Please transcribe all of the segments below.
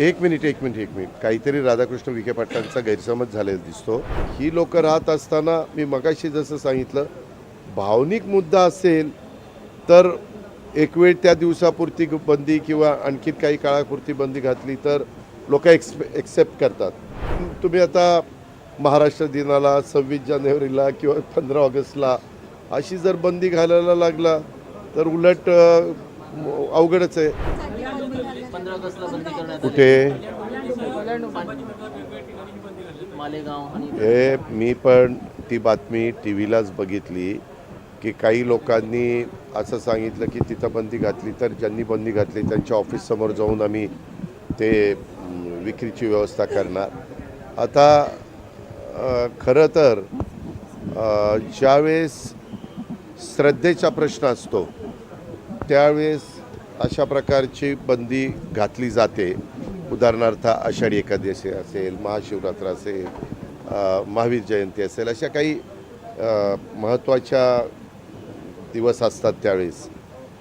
एक मिनिट एक मिनिट एक मिनिट. काहीतरी राधाकृष्ण विखे पाटलांचा गैरसमज झालेला दिसतो. ही लोक राहत असताना मी मगाशी जसं सांगितलं भावनिक मुद्दा असेल तर एक वेळ त्या दिवसापुरती बंदी किंवा आणखी काही काळापुरती बंदी घातली तर लोक एक्स एक्सेप्ट करतात. तुम्ही आता महाराष्ट्र दिनाला सव्वीस जानेवारीला किंवा पंधरा ऑगस्टला अशी जर बंदी घालायला लागला तर उलट अवघडच आहे. कुठे? हे मी पण ती बातमी टी व्हीलाच बघितली की काही लोकांनी असं सांगितलं की तिथं बंदी घातली तर ज्यांनी बंदी घातली त्यांच्या ऑफिससमोर जाऊन आम्ही ते विक्रीची व्यवस्था करणार. आता खरं तर ज्यावेळेस श्रद्धेचा प्रश्न असतो त्यावेळेस अशा प्रकारची बंदी घातली जाते. उदाहरणार्थ आषाढी एकादशी असेल महाशिवरात्र असेल महावीर जयंती असेल अशा काही महत्त्वाच्या दिवस असतात त्यावेळेस.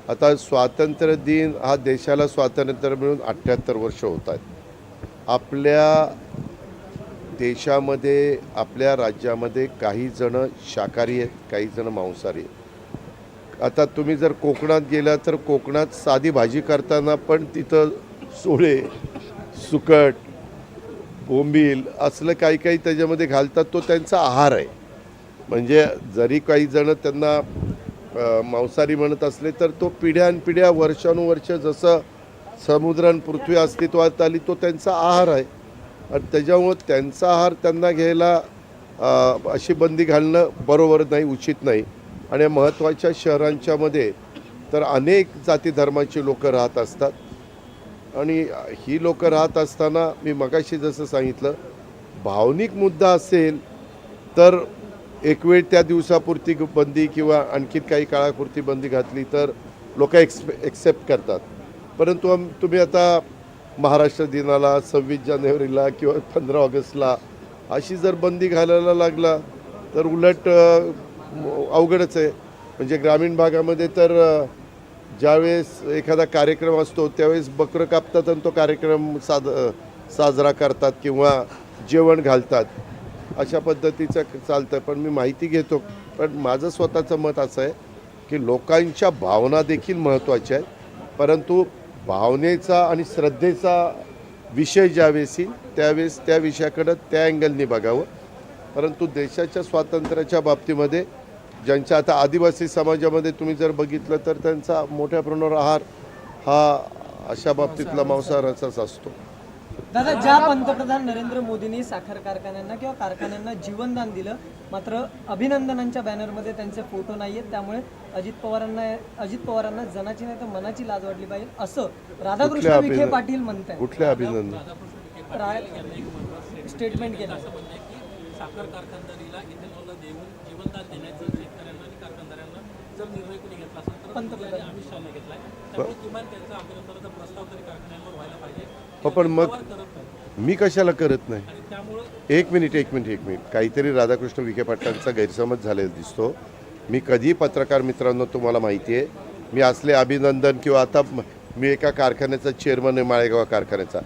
आता स्वातंत्र्य दिन हा देशाला स्वातंत्र्य मिळून अठ्ठ्याहत्तर वर्ष होत आहेत. आपल्या देशामध्ये आपल्या राज्यामध्ये काही जणं शाकाहारी आहेत काही जणं मांसाहारी आहेत. आता तुम्ही जर कोकणात गेला तर कोकणात साधी भाजी करताना पण तिथं सोळे सुकट बोंबील असलं काही काही त्याच्यामध्ये घालतात तो त्यांचा आहार आहे. म्हणजे जरी काही जण त्यांना मांसाहारी म्हणत असले तर तो पिढ्यानपिढ्या वर्षानुवर्ष जसं समुद्र आणि पृथ्वी अस्तित्वात आली तो त्यांचा आहार आहे. आणि त्याच्यामुळं त्यांचा आहार त्यांना घ्यायला अशी बंदी घालणं बरोबर नाही उचित नाही. आणि महत्त्वाच्या शहरांच्यामध्ये तर अनेक जाती धर्माची लोकं राहत असतात. आणि ही लोकं राहत असताना मी मगाशी जसं सांगितलं भावनिक मुद्दा असेल तर एक वेळ त्या दिवसापुरती बंदी किंवा आणखी काही काळापुरती बंदी घातली तर लोक एक्सपे एक्सेप्ट करतात. परंतु तुम्ही आता महाराष्ट्र दिनाला सव्वीस जानेवारीला किंवा पंधरा ऑगस्टला अशी जर बंदी घालायला लागला तर उलट अवघडच आहे. म्हणजे ग्रामीण भागामध्ये तर ज्यावेळेस एखादा कार्यक्रम असतो त्यावेळेस बकरं कापतात आणि तो कार्यक्रम साद साजरा करतात किंवा जेवण घालतात. अशा पद्धतीचं चालतं पण मी माहिती घेतो. पण माझं स्वतःचं मत असं आहे की लोकांच्या भावना देखील महत्त्वाच्या आहेत. परंतु भावनेचा आणि श्रद्धेचा विषय ज्यावेळेस येईल त्यावेळेस त्या विषयाकडं त्या अँगलनी बघावं. परंतु देशाच्या स्वातंत्र्याच्या बाबतीमध्ये ज्यांच्या आता आदिवासी समाजामध्ये तुम्ही जर बघितलं तर त्यांचा मोठ्या प्रमाणावर आहार हा अशा बाबतीतला मांसाहाराचाच असतो दादा ज्या पंतप्रधान नरेंद्र मोदींनी साखर कारखान्यांना किंवा कारखान्यांना जीवनदान दिलं मात्र अभिनंदनांच्या बॅनरमध्ये त्यांचे फोटो नाही आहेत त्यामुळे अजित पवारांना अजित पवारांना जनाची नाही तर मनाची लाज वाटली पाहिजे असं राधाकृष्ण विखे? पाटील म्हणताय कुठल्या अभिनंदन स्टेटमेंट केलं साखर कारखानदारीला इथेनॉलला देऊन जीवनदान देण्याचं जर निर्णय कोणी घेतला असेल तर पंतप्रधान. अमित शहाने घेतलाय. त्यामुळे किमान त्यांचा अभिनंदनाचा प्रस्ताव तरी कारखान्यांवर व्हायला पाहिजे. हो, पण मग मी कशाला करत नाही? एक मिनिट एक मिनिट एक मिनिट. काहीतरी राधाकृष्ण विखे पाटलांचा गैरसमज झालेला दिसतो. मी कधी पत्रकार मित्रांनो तुम्हाला माहिती आहे मी असले अभिनंदन किंवा आता म- मी एका कारखान्याचा चेअरमन आहे माळेगाव कारखान्याचा.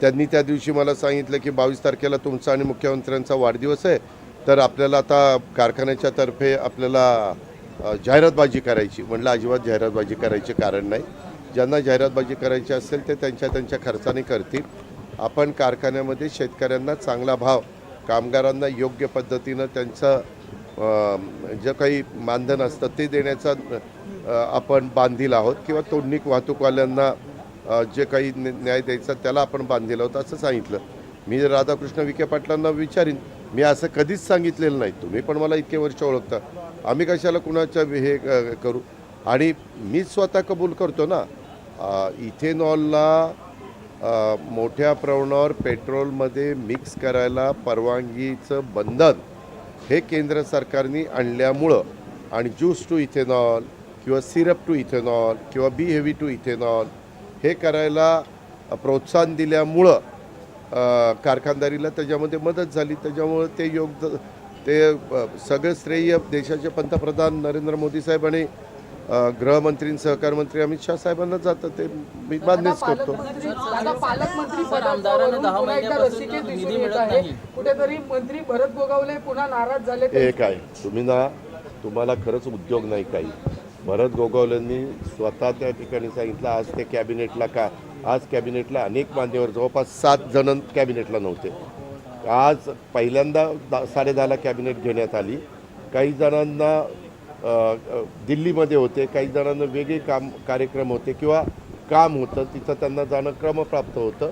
त्यांनी त्या दिवशी मला सांगितलं की बावीस तारखेला तुमचा आणि मुख्यमंत्र्यांचा वाढदिवस आहे. तर आपल्याला आता कारखान्याच्या तर्फे आपल्याला जाहिरातबाजी करायची. म्हणलं अजिबात जाहिरातबाजी करायचे कारण नाही. ज्यांना जाहिरातबाजी करायची असेल ते त्यांच्या त्यांच्या खर्चाने करतील. आपण कारखान्यामध्ये शेतकऱ्यांना चांगला भाव कामगारांना योग्य पद्धतीनं त्यांचं जे काही मानधन असतं ते देण्याचा आपण बांधील आहोत किंवा तोडणीक वाहतूकवाल्यांना जे काही न्या- न्याय द्यायचा त्याला आपण बांधील आहोत असं सांगितलं. मी राधाकृष्ण विखे पाटलांना विचारीन मी असं कधीच सांगितलेलं नाही. तुम्ही पण मला इतके वर्ष ओळखता. आम्ही कशाला कुणाच्या हे करू? आणि मी स्वतः कबूल करतो ना इथेनॉलला मोठ्या प्रमाणावर पेट्रोलमध्ये मिक्स करायला परवानगीचं बंधन हे केंद्र सरकारने आणल्यामुळं आणि ज्यूस टू इथेनॉल किंवा सिरप टू इथेनॉल किंवा बी हेवी टू इथेनॉल हे करायला प्रोत्साहन दिल्यामुळं कारखानदारीला त्याच्यामध्ये मदत झाली. त्याच्यामुळं ते योग ते सगळं श्रेय देशाचे पंतप्रधान नरेंद्र मोदी साहेबांनी अ, गृहमंत्री आणि सहकार मंत्री अमित शहा साहेबांना जातं. ते मी मान्यच करतो. हे काय तुम्ही ना तुम्हाला खरंच उद्योग नाही काही. भरत गोगावलेंनी स्वतः त्या ठिकाणी सांगितलं आज ते कॅबिनेटला का आज कॅबिनेटला अनेक मान्यवर जवळपास सात जण कॅबिनेटला नव्हते. आज पहिल्यांदा दा साडे दहाला कॅबिनेट घेण्यात आली. काही जणांना दिल्लीमध्ये होते काही जणांना वेगळे काम कार्यक्रम होते किंवा काम होतं तिथं त्यांना जाणं क्रमप्राप्त होतं.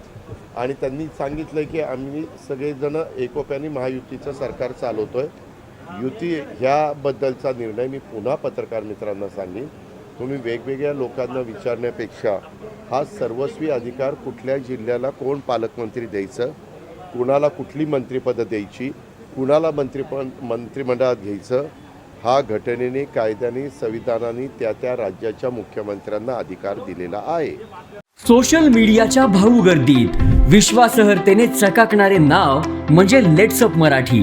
आणि त्यांनी सांगितलं की आम्ही सगळेजण एकोप्याने महायुतीचं सरकार चालवतो आहे युती ह्याबद्दलचा निर्णय मी पुन्हा पत्रकार मित्रांना सांगेन. तुम्ही वेगवेगळ्या लोकांना विचारण्यापेक्षा हा सर्वस्वी अधिकार कुठल्या जिल्ह्याला कोण पालकमंत्री द्यायचं? कुणाला कुठली मंत्रिपदं द्यायची? कुणाला मंत्रिपद मंत्रिमंडळात घ्यायचं? हा घटनेने कायद्याने संविधानाने त्या त्या राज्याच्या मुख्यमंत्र्यांना अधिकार दिलेला आहे. सोशल मीडियाच्या भाऊ गर्दीत विश्वासार्हतेने चकाकणारे नाव म्हणजे लेट्सअप मराठी.